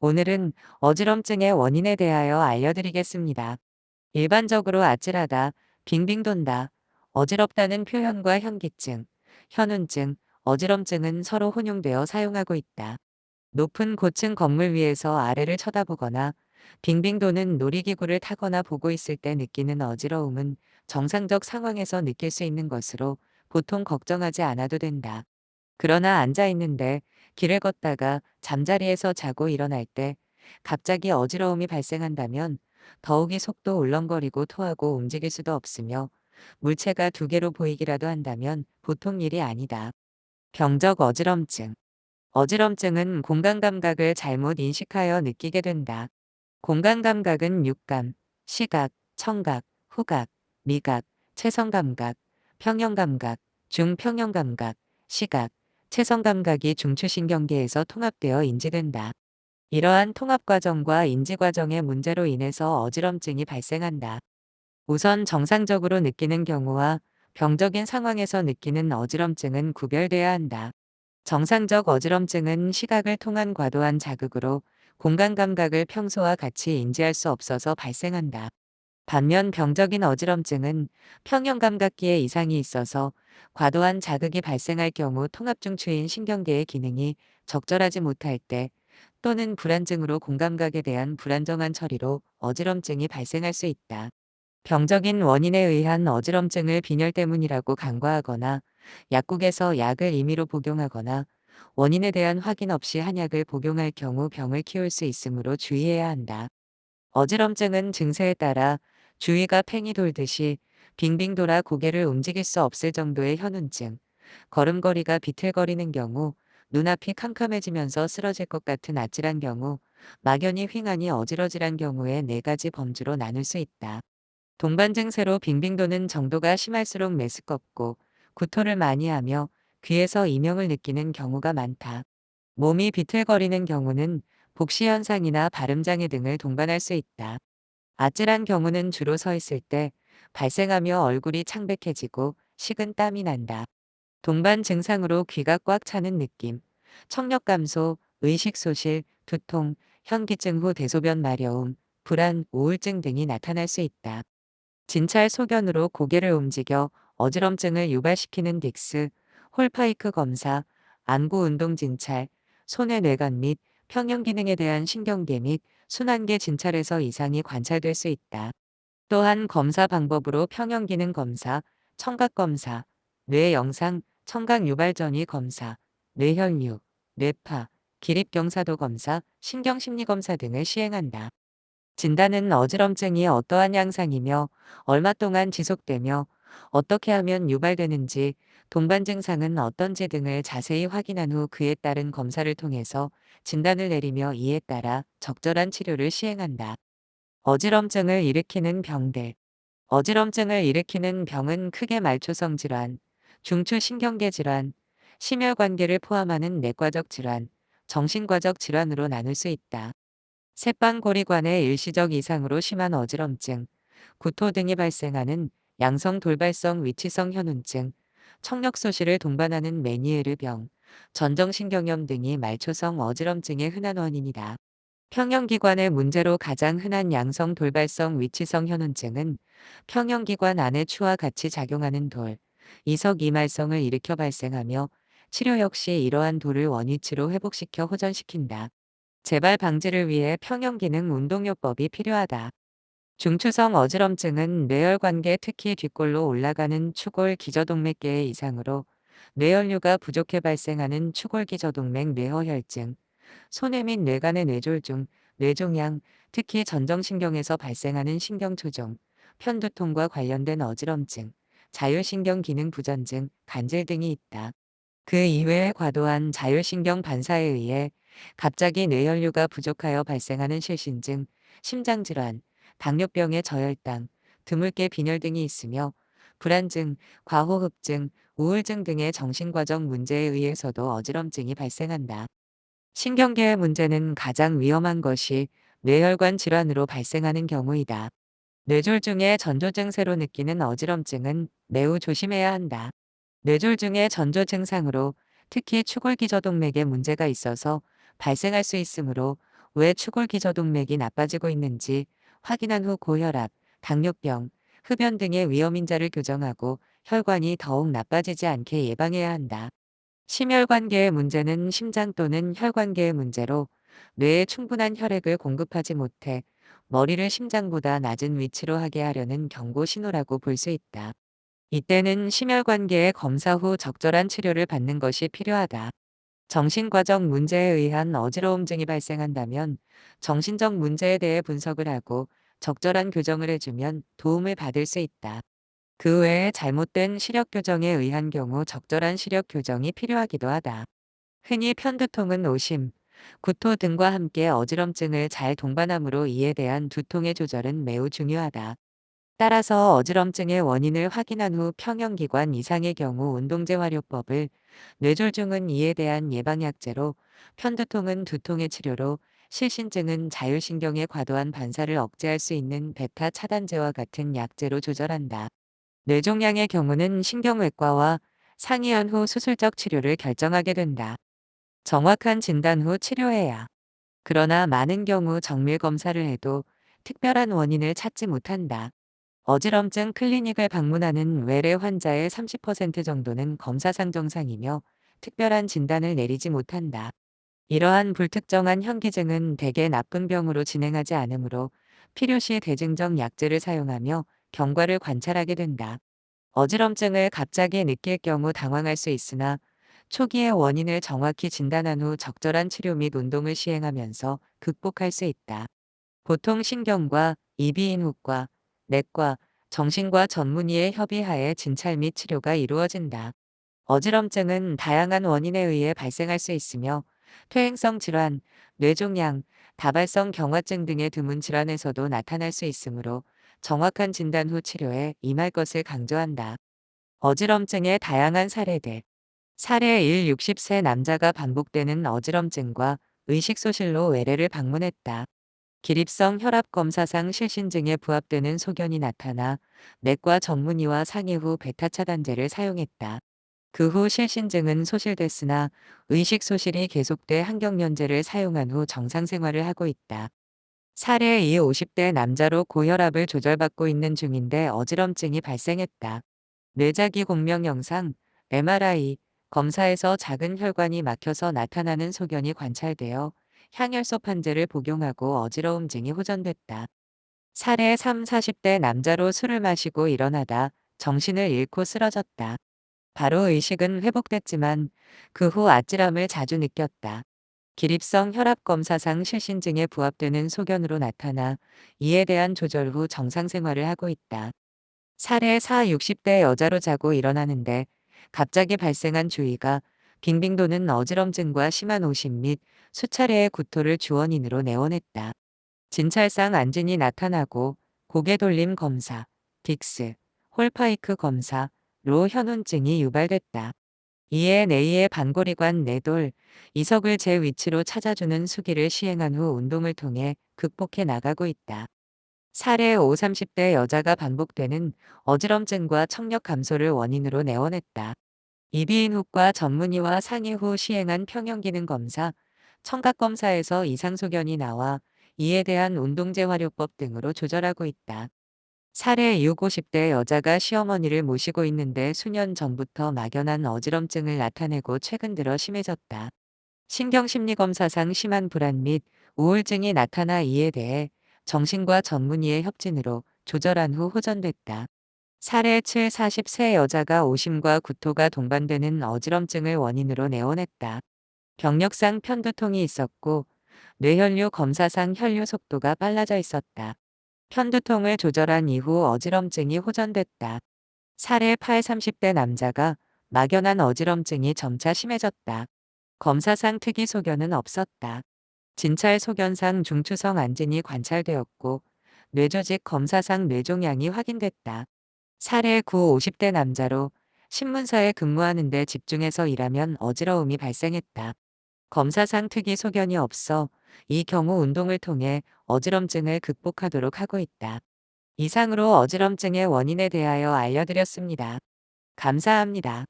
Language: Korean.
오늘은 어지럼증의 원인에 대하여 알려드리겠습니다. 일반적으로 아찔하다, 빙빙 돈다, 어지럽다는 표현과 현기증, 현운증, 어지럼증은 서로 혼용되어 사용하고 있다. 높은 고층 건물 위에서 아래를 쳐다보거나 빙빙 도는 놀이기구를 타거나 보고 있을 때 느끼는 어지러움은 정상적 상황에서 느낄 수 있는 것으로 보통 걱정하지 않아도 된다. 그러나 앉아 있는데 길을 걷다가 잠자리에서 자고 일어날 때 갑자기 어지러움이 발생한다면 더욱이 속도 울렁거리고 토하고 움직일 수도 없으며 물체가 두 개로 보이기라도 한다면 보통 일이 아니다. 병적 어지럼증. 어지럼증은 공간 감각을 잘못 인식하여 느끼게 된다. 공간 감각은 육감, 시각, 청각, 후각, 미각, 체성 감각, 평형 감각, 중평형 감각, 시각, 체성 감각이 중추신경계에서 통합되어 인지된다. 이러한 통합 과정과 인지 과정의 문제로 인해서 어지럼증이 발생한다. 우선 정상적으로 느끼는 경우와 병적인 상황에서 느끼는 어지럼증은 구별돼야 한다. 정상적 어지럼증은 시각을 통한 과도한 자극으로 공간 감각을 평소와 같이 인지할 수 없어서 발생한다. 반면 병적인 어지럼증은 평형 감각기에 이상이 있어서 과도한 자극이 발생할 경우 통합중추인 신경계의 기능이 적절하지 못할 때 또는 불안증으로 공감각에 대한 불안정한 처리로 어지럼증이 발생할 수 있다. 병적인 원인에 의한 어지럼증을 빈혈 때문이라고 간과하거나 약국에서 약을 임의로 복용하거나 원인에 대한 확인 없이 한약을 복용할 경우 병을 키울 수 있으므로 주의해야 한다. 어지럼증은 증세에 따라 주위가 팽이 돌듯이 빙빙 돌아 고개를 움직일 수 없을 정도의 현운증, 걸음걸이가 비틀거리는 경우, 눈앞이 캄캄해지면서 쓰러질 것 같은 아찔한 경우, 막연히 휑하니 어지러질한 경우에 네 가지 범주로 나눌 수 있다. 동반 증세로 빙빙 도는 정도가 심할수록 메스껍고 구토를 많이 하며 귀에서 이명을 느끼는 경우가 많다. 몸이 비틀거리는 경우는 복시현상이나 발음장애 등을 동반할 수 있다. 아찔한 경우는 주로 서 있을 때 발생하며 얼굴이 창백해지고 식은 땀이 난다. 동반 증상으로 귀가 꽉 차는 느낌, 청력 감소, 의식 소실, 두통, 현기증 후 대소변 마려움, 불안, 우울증 등이 나타날 수 있다. 진찰 소견으로 고개를 움직여 어지럼증을 유발시키는 딕스, 홀파이크 검사, 안구 운동 진찰, 손의 뇌관 및 평형 기능에 대한 신경계 및 순환계 진찰에서 이상이 관찰될 수 있다. 또한 검사 방법으로 평형 기능 검사, 청각 검사, 뇌 영상, 청각 유발 전위 검사, 뇌혈류, 뇌파, 기립경사도 검사, 신경심리 검사 등을 시행한다. 진단은 어지럼증이 어떠한 양상이며 얼마 동안 지속되며 어떻게 하면 유발되는지 동반 증상은 어떤지 등을 자세히 확인한 후 그에 따른 검사를 통해서 진단을 내리며 이에 따라 적절한 치료를 시행한다. 어지럼증을 일으키는 병들 어지럼증을 일으키는 병은 크게 말초성 질환, 중추신경계 질환, 심혈관계를 포함하는 내과적 질환, 정신과적 질환으로 나눌 수 있다. 새빵고리관의 일시적 이상으로 심한 어지럼증, 구토 등이 발생하는 양성 돌발성 위치성 현운증, 청력 소실을 동반하는 메니에르 병, 전정신경염 등이 말초성 어지럼증의 흔한 원인이다. 평형기관의 문제로 가장 흔한 양성 돌발성 위치성 현운증은 평형기관 안에 추와 같이 작용하는 돌, 이석 이말성을 일으켜 발생하며 치료 역시 이러한 돌을 원위치로 회복시켜 호전시킨다. 재발 방지를 위해 평형기능 운동요법이 필요하다. 중추성 어지럼증은 뇌혈관계 특히 뒷골로 올라가는 추골 기저동맥계의 이상으로 뇌혈류가 부족해 발생하는 추골 기저동맥 뇌허혈증, 손해 및 뇌간의 뇌졸중, 뇌종양, 특히 전정신경에서 발생하는 신경초종, 편두통과 관련된 어지럼증, 자율신경 기능 부전증, 간질 등이 있다. 그 이외에 과도한 자율신경 반사에 의해 갑자기 뇌혈류가 부족하여 발생하는 실신증, 심장질환, 당뇨병의 저혈당, 드물게 빈혈 등이 있으며 불안증, 과호흡증, 우울증 등의 정신과적 문제에 의해서도 어지럼증이 발생한다. 신경계의 문제는 가장 위험한 것이 뇌혈관 질환으로 발생하는 경우이다. 뇌졸중의 전조 증세로 느끼는 어지럼증은 매우 조심해야 한다. 뇌졸중의 전조 증상으로 특히 추골기저동맥에 문제가 있어서 발생할 수 있으므로 왜 추골기저동맥이 나빠지고 있는지 확인한 후 고혈압, 당뇨병, 흡연 등의 위험인자를 교정하고 혈관이 더욱 나빠지지 않게 예방해야 한다. 심혈관계의 문제는 심장 또는 혈관계의 문제로 뇌에 충분한 혈액을 공급하지 못해 머리를 심장보다 낮은 위치로 하게 하려는 경고 신호라고 볼 수 있다. 이때는 심혈관계의 검사 후 적절한 치료를 받는 것이 필요하다. 정신과적 문제에 의한 어지러움 증이 발생한다면 정신적 문제에 대해 분석을 하고 적절한 교정을 해주면 도움을 받을 수 있다. 그 외에 잘못된 시력 교정에 의한 경우 적절한 시력 교정이 필요하기도 하다. 흔히 편두통은 오심, 구토 등과 함께 어지럼증을 잘 동반함으로 이에 대한 두통의 조절은 매우 중요하다. 따라서 어지럼증의 원인을 확인한 후 평형기관 이상의 경우 운동재활요법을, 뇌졸중은 이에 대한 예방약제로, 편두통은 두통의 치료로, 실신증은 자율신경의 과도한 반사를 억제할 수 있는 베타 차단제와 같은 약제로 조절한다. 뇌종양의 경우는 신경외과와 상의한 후 수술적 치료를 결정하게 된다. 정확한 진단 후 치료해야. 그러나 많은 경우 정밀 검사를 해도 특별한 원인을 찾지 못한다. 어지럼증 클리닉을 방문하는 외래 환자의 30% 정도는 검사상 정상이며 특별한 진단을 내리지 못한다. 이러한 불특정한 현기증은 대개 나쁜 병으로 진행하지 않으므로 필요시 대증적 약제를 사용하며 경과를 관찰하게 된다. 어지럼증을 갑자기 느낄 경우 당황할 수 있으나 초기의 원인을 정확히 진단한 후 적절한 치료 및 운동을 시행하면서 극복할 수 있다. 보통 신경과 이비인후과, 내과, 정신과 전문의의 협의하에 진찰 및 치료가 이루어진다. 어지럼증은 다양한 원인에 의해 발생할 수 있으며 퇴행성 질환, 뇌종양, 다발성 경화증 등의 드문 질환에서도 나타날 수 있으므로 정확한 진단 후 치료에 임할 것을 강조한다. 어지럼증의 다양한 사례들 사례 1 60세 남자가 반복되는 어지럼증과 의식소실로 외래를 방문했다. 기립성 혈압검사상 실신증에 부합되는 소견이 나타나 내과 전문의와 상의 후 베타 차단제를 사용했다. 그 후 실신증은 소실됐으나 의식 소실이 계속돼 항경련제를 사용한 후 정상생활을 하고 있다. 사례 2 50대 남자로 고혈압을 조절받고 있는 중인데 어지럼증이 발생했다. 뇌자기 공명 영상, MRI, 검사에서 작은 혈관이 막혀서 나타나는 소견이 관찰되어 향혈소 판제를 복용하고 어지러움 증이 호전됐다. 사례 3, 40대 남자로 술을 마시고 일어나다 정신을 잃고 쓰러졌다. 바로 의식은 회복됐지만 그 후 아찔함을 자주 느꼈다. 기립성 혈압검사상 실신증에 부합되는 소견으로 나타나 이에 대한 조절 후 정상생활을 하고 있다. 사례 4, 60대 여자로 자고 일어나는데 갑자기 발생한 주의가 빙빙 도는 어지럼증과 심한 오심 및 수차례의 구토를 주원인으로 내원했다. 진찰상 안진이 나타나고 고개 돌림 검사, 딕스, 홀파이크 검사, 로 현운증이 유발됐다. 이에 내이의 반고리관 내돌, 이석을 제 위치로 찾아주는 수기를 시행한 후 운동을 통해 극복해 나가고 있다. 사례 5, 30대 여자가 반복되는 어지럼증과 청력 감소를 원인으로 내원했다. 이비인후과 전문의와 상의 후 시행한 평형기능 검사, 청각검사에서 이상소견이 나와 이에 대한 운동재활요법 등으로 조절하고 있다. 사례 6, 50대 여자가 시어머니를 모시고 있는데 수년 전부터 막연한 어지럼증을 나타내고 최근 들어 심해졌다. 신경심리검사상 심한 불안 및 우울증이 나타나 이에 대해 정신과 전문의의 협진으로 조절한 후 호전됐다. 7 40세 여자가 오심과 구토가 동반되는 어지럼증을 원인으로 내원했다. 경력상 편두통이 있었고 뇌혈류 검사상 혈류 속도가 빨라져 있었다. 편두통을 조절한 이후 어지럼증이 호전됐다. 사례 8 30대 남자가 막연한 어지럼증이 점차 심해졌다. 검사상 특이 소견은 없었다. 진찰 소견상 중추성 안진이 관찰되었고 뇌조직 검사상 뇌종양이 확인됐다. 사례 9 50대 남자로 신문사에 근무하는데 집중해서 일하면 어지러움이 발생했다. 검사상 특이 소견이 없어 이 경우 운동을 통해 어지럼증을 극복하도록 하고 있다. 이상으로 어지럼증의 원인에 대하여 알려드렸습니다. 감사합니다.